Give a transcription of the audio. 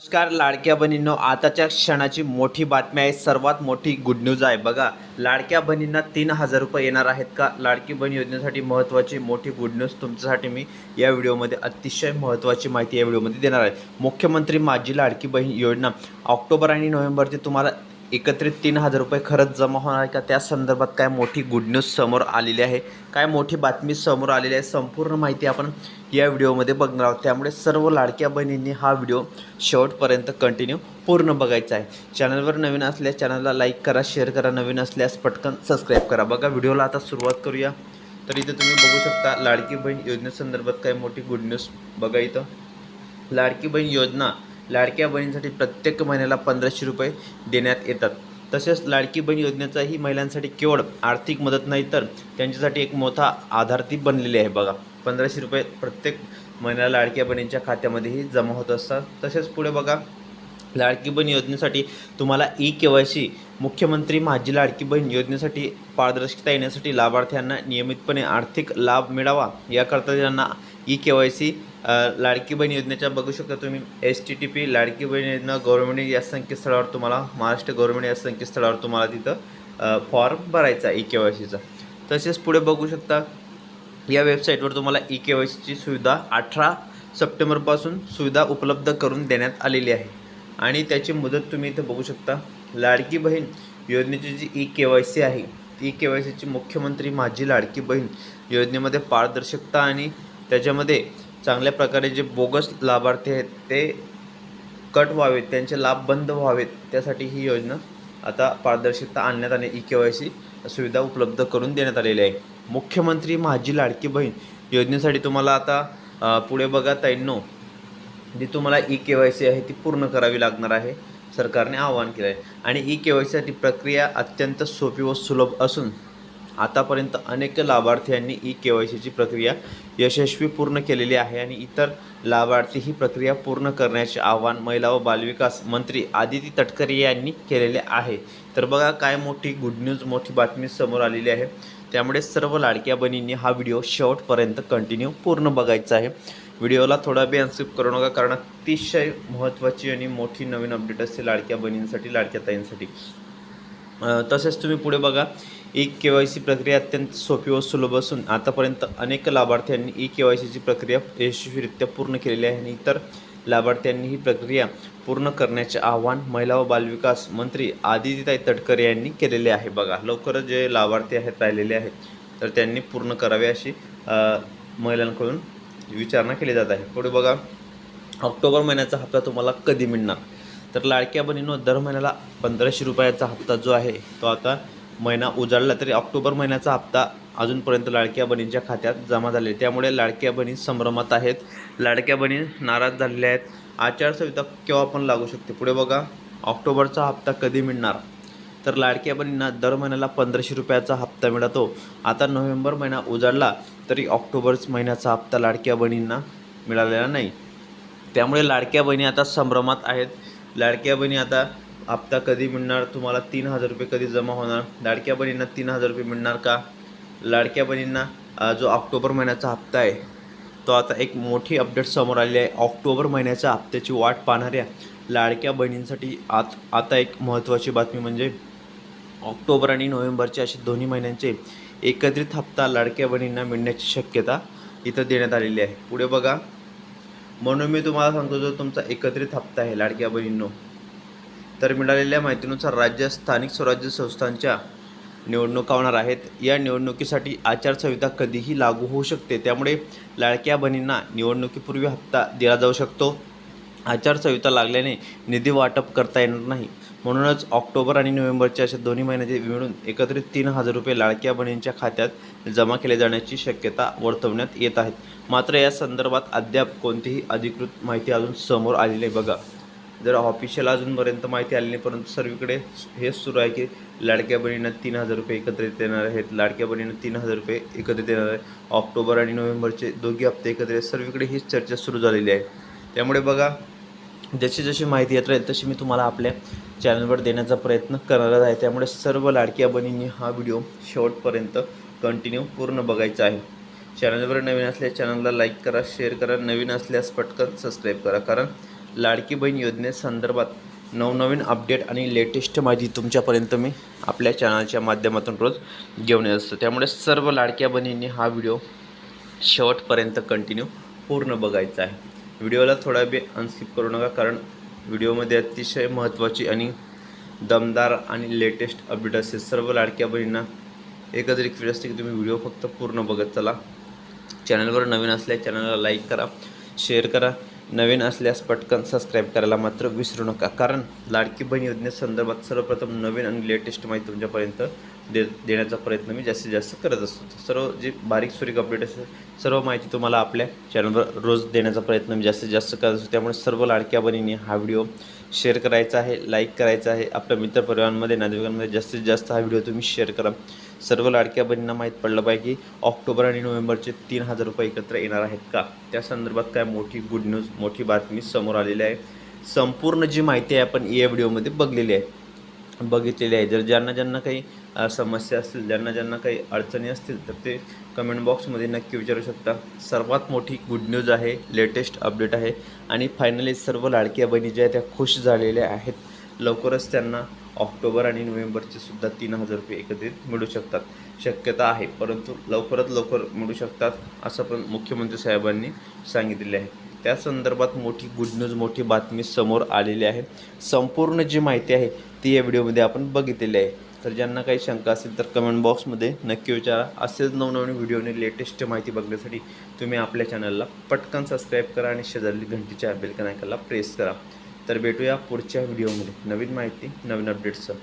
नमस्कार लाडक्या बहिणींनो. आताच्या क्षणाची मोठी बातमी आहे. सर्वात मोठी गुड न्यूज आहे. बघा लाडक्या बहिणींना तीन हजार रुपये येणार आहेत का? लाडकी बहीण योजनेसाठी महत्त्वाची मोठी गुड न्यूज तुमच्यासाठी मी या व्हिडिओमध्ये अतिशय महत्त्वाची माहिती या व्हिडिओमध्ये देणार आहे. मुख्यमंत्री माझी लाडकी बहीण योजना ऑक्टोबर आणि नोव्हेंबरची तुम्हाला एकत्रित तीन हजार रुपये खरंच जमा होणार आहे का? त्या संदर्भात काय मोठी गुड न्यूज समोर आलेली आहे. काय मोठी बातमी समोर आलेली आहे. संपूर्ण माहिती आपण या व्हिडिओमध्ये बघणार आहोत. त्यामुळे सर्व लाडक्या बहिणींनी हा व्हिडिओ शेवटपर्यंत कंटिन्यू पूर्ण बघायचा आहे. चॅनलवर नवीन असल्यास चॅनलला लाईक करा शेअर करा. नवीन असल्यास पटकन सबस्क्राईब करा. बघा व्हिडिओला आता सुरुवात करूया. तर इथं तुम्ही बघू शकता लाडकी बहीण योजनेसंदर्भात काय मोठी गुड न्यूज बघा इथं. लाडकी बहीण योजना लाडक्या बहिणींसाठी प्रत्येक महिन्याला पंधराशे रुपये देण्यात येतात. तसेच लाडकी बहीण योजनेचाही महिलांसाठी केवळ आर्थिक मदत नाही तर त्यांच्यासाठी एक मोठा आधार ती बनलेली आहे बघा. पंधराशे रुपये प्रत्येक महिन्याला लाडक्या बहिणींच्या खात्यामध्येही जमा होत असतात. तसेच पुढे बघा लाडकी बहीण योजनेसाठी तुम्हाला ई के वाय सी मुख्यमंत्री माझी लाडकी बहीण योजनेसाठी पारदर्शकता येण्यासाठी लाभार्थ्यांना नियमितपणे आर्थिक लाभ मिळावा याकरता त्यांना E K Y C Ladki Bahin योजनेच्या बघू शकता तुम्ही. S T T P Ladki Bahin Yojana government या संकेतस्थळावर तुम्हाला महाराष्ट्र गव्हर्नमेंट या संकेतस्थळावर तुम्हाला तिथं फॉर्म भरायचा ई के वाय सीचा. तसेच पुढे बघू शकता या वेबसाईटवर तुम्हाला ई के वाय सीची सुविधा अठरा सप्टेंबरपासून सुविधा उपलब्ध करून देण्यात आलेली आहे. आणि त्याची मुदत तुम्ही इथं बघू शकता. लाडकी बहीण योजनेची जी ई के वाय सी आहे ई के वाय सीची मुख्यमंत्री माझी लाडकी बहीण योजनेमध्ये पारदर्शकता आणि त्याच्यामध्ये चांगल्या प्रकारे जे बोगस लाभार्थी आहेत ते कट व्हावेत त्यांचे लाभ बंद व्हावेत त्यासाठी ही योजना आता पारदर्शकता आणण्यात आणि ई के वाय सी सुविधा उपलब्ध करून देण्यात आलेली आहे. मुख्यमंत्री माझी लाडकी बहीण योजनेसाठी तुम्हाला आता पुढे बघा ताईंनो जी तुम्हाला ई के वाय सी आहे ती पूर्ण करावी लागणार आहे सरकारने आवाहन केलं आहे आणि ई के वाय सीसाठी प्रक्रिया अत्यंत सोपी व सुलभ असून आतापर्यंत अनेक लाभार्थ्यांनी ई के वाय सीची प्रक्रिया यशस्वी पूर्ण केलेली आहे आणि इतर लाभार्थी ही प्रक्रिया पूर्ण करण्याचे आवाहन महिला व बालविकास मंत्री आदिती तटकरे यांनी केलेले आहे. तर बघा काय मोठी गुड न्यूज मोठी बातमी समोर आलेली आहे. त्यामुळे सर्व लाडक्या बहिणींनी हा व्हिडिओ शेवटपर्यंत कंटिन्यू पूर्ण बघायचा आहे. व्हिडिओला थोडा बी अनस्किप करू नका कारण अतिशय महत्त्वाची आणि मोठी नवीन अपडेट असते लाडक्या बहिणींसाठी लाडक्या ताईंसाठी. तसेच तुम्ही पुढे बघा ई के वाय सी प्रक्रिया अत्यंत सोपी व सुलभ असून आतापर्यंत अनेक लाभार्थ्यांनी ई के वाय सीची प्रक्रिया यशस्वीरित्या पूर्ण केलेली आहे आणि इतर लाभार्थ्यांनी ही प्रक्रिया पूर्ण करण्याचे आवाहन महिला व बालविकास मंत्री आदितीताई तटकरे यांनी केलेले आहे. बघा लवकरच जे लाभार्थी आहेत राहिलेले आहेत तर त्यांनी पूर्ण करावे अशी महिलांकडून विचारणा केली जात आहे. पुढे बघा ऑक्टोबर महिन्याचा हप्ता तुम्हाला कधी मिळणार? तर लाडक्या बहिणीनं दर महिन्याला पंधराशे रुपयाचा हप्ता जो आहे तो आता महिना उजाडला तरी ऑक्टोबर महिन्याचा हप्ता अजूनपर्यंत लाडक्या बहिणींच्या खात्यात जमा झाले त्यामुळे लाडक्या बहिणी संभ्रमात आहेत. लाडक्या बहिणी नाराज झालेल्या आहेत. आचारसंहिता केव्हा पण लागू शकते. पुढे बघा ऑक्टोबरचा हप्ता कधी मिळणार? तर लाडक्या बहिणींना दर महिन्याला पंधराशे रुपयाचा हप्ता मिळतो. आता नोव्हेंबर महिना उजाडला तरी ऑक्टोबर महिन्याचा हप्ता लाडक्या बहिणींना मिळालेला नाही. त्यामुळे लाडक्या बहिणी आता संभ्रमात आहेत. लाडक्या बहिणी आता हप्ता कधी मिळणार? तुम्हाला तीन हजार रुपये कधी जमा होणार? लाडक्या बहिणींना तीन हजार रुपये मिळणार का? लाडक्या बहिणींना जो ऑक्टोबर महिन्याचा हप्ता आहे तो आता एक मोठी अपडेट समोर आली आहे. ऑक्टोबर महिन्याच्या हप्त्याची वाट पाहणाऱ्या लाडक्या बहिणींसाठी आत आता एक महत्त्वाची बातमी म्हणजे ऑक्टोबर आणि नोव्हेंबरचे असे दोन्ही महिन्यांचे एकत्रित हप्ता लाडक्या बहिणींना मिळण्याची शक्यता इथं देण्यात आलेली आहे. पुढे बघा. म्हणून मी तुम्हाला सांगतो जो तुमचा एकत्रित हप्ता आहे लाडक्या बहिणींनो. तर मिळालेल्या माहितीनुसार राज्य स्थानिक स्वराज्य संस्थांच्या निवडणुका होणार आहेत. या निवडणुकीसाठी आचारसंहिता कधीही लागू होऊ शकते. त्यामुळे लाडक्या बहिणींना निवडणुकीपूर्वी हप्ता दिला जाऊ शकतो. आचारसंहिता लागल्याने निधी वाटप करता येणार नाही. म्हणूनच ऑक्टोबर आणि नोव्हेंबरच्या अशा दोन्ही महिन्याचे मिळून एकत्रित तीन हजार रुपये लाडक्या बहिणींच्या खात्यात जमा केले जाण्याची शक्यता वर्तवण्यात येत आहेत मात्र या संदर्भात अद्याप कोणतीही अधिकृत माहिती अजून समोर आलेली आहे बघा जर ऑफिशियल अजूनपर्यंत माहिती आली नाही परंतु सर्वीकडे हेच सुरू आहे की लाडक्या बहिणींना तीन हजार रुपये एकत्रित येणार आहेत. लाडक्या बहिणींना तीन हजार रुपये एकत्रित येणार आहे. ऑक्टोबर आणि नोव्हेंबरचे दोघी हप्ते एकत्रित आहेत. सर्वीकडे हीच चर्चा सुरू झालेली आहे. त्यामुळे बघा जशी जशी माहिती येत राहील तशी मी तुम्हाला आपल्या चॅनलवर देण्याचा प्रयत्न करणार आहे. त्यामुळे सर्व लाडक्या बहिणींनी हा व्हिडिओ शेवटपर्यंत कंटिन्यू पूर्ण बघायचा आहे. चॅनलवर नवीन असल्यास चॅनलला लाईक करा शेअर करा. नवीन असल्यास पटकन सबस्क्राईब करा. कारण लाडकी बहीण योजनेसंदर्भात नवनवीन अपडेट आणि लेटेस्ट माहिती तुमच्यापर्यंत मी आपल्या चॅनलच्या माध्यमातून रोज घेऊन येत असतो. त्यामुळे सर्व लाडक्या बहिणींनी हा व्हिडिओ शेवटपर्यंत कंटिन्यू पूर्ण बघायचा आहे. व्हिडिओला थोडा वेळ अनस्किप करू नका. कारण व्हिडिओमध्ये अतिशय महत्त्वाची आणि दमदार आणि लेटेस्ट अपडेट असेल. सर्व लाडक्या बहिणींना एकच रिक्वेस्ट असते की तुम्ही व्हिडिओ फक्त पूर्ण बघत चला. चॅनलवर नवीन असल्या चॅनलला लाईक करा शेअर करा. नवीन असल्यास पटकन सबस्क्राईब करायला मात्र विसरू नका. कारण लाडकी बहीण योजनेसंदर्भात सर्वप्रथम नवीन आणि लेटेस्ट माहिती तुमच्यापर्यंत दे देण्याचा प्रयत्न मी जास्तीत जास्त करत असतो. सर्व जी बारीक सुरीक अपडेट असेल सर्व माहिती तुम्हाला आपल्या चॅनलवर रोज देण्याचा प्रयत्न मी जास्तीत जास्त करत असतो. त्यामुळे सर्व लाडक्या बहिणींनी हा व्हिडिओ शेअर करायचा आहे लाईक करायचा आहे. आपल्या मित्रपरिवारांमध्ये नातेवाईकांमध्ये जास्तीत जास्त हा व्हिडिओ तुम्ही शेअर करा. सर्व लाडक्या बहिणींना माहीत पडलं पाहिजे की ऑक्टोबर आणि नोव्हेंबरचे तीन हजार रुपये एकत्र येणार आहेत का? त्या संदर्भात काय मोठी गुड न्यूज मोठी बातमी समोर आलेली आहे. संपूर्ण जी माहिती आहे आपण या व्हिडिओमध्ये बघलेली आहे. बघितलेली आहे. जर ज्यांना ज्यांना काही समस्या असतील ज्यांना ज्यांना काही अडचणी असतील तर ते कमेंट बॉक्समध्ये नक्की विचारू शकता. सर्वात मोठी गुड न्यूज आहे लेटेस्ट अपडेट आहे. आणि फायनली सर्व लाडक्या बहिणी ज्या आहेत त्या खुश झालेल्या आहेत. लवकरच त्यांना ऑक्टोबर आणि नोव्हेंबरचे सुद्धा तीन हजार रुपये एकत्रित मिळू शकतात. शक्यता आहे परंतु लवकरात लवकर मिळू शकतात असं पण मुख्यमंत्री साहेबांनी सांगितलेले आहे. त्या संदर्भात मोठी गुड न्यूज मोठी बातमी समोर आलेली आहे. संपूर्ण जी माहिती आहे ती या व्हिडिओमध्ये आपण बघितलेली आहे. तर ज्यांना काही शंका असेल तर कमेंट बॉक्समध्ये नक्की विचारा. असेच नवनवीन व्हिडिओने लेटेस्ट माहिती बघण्यासाठी तुम्ही आपल्या चॅनलला पटकन सबस्क्राईब करा आणि शेजारी घंटीच्या बेलकन आयकनला प्रेस करा. तर भेटूया पुढच्या व्हिडिओमध्ये नवीन माहिती नवीन अपडेट्सचं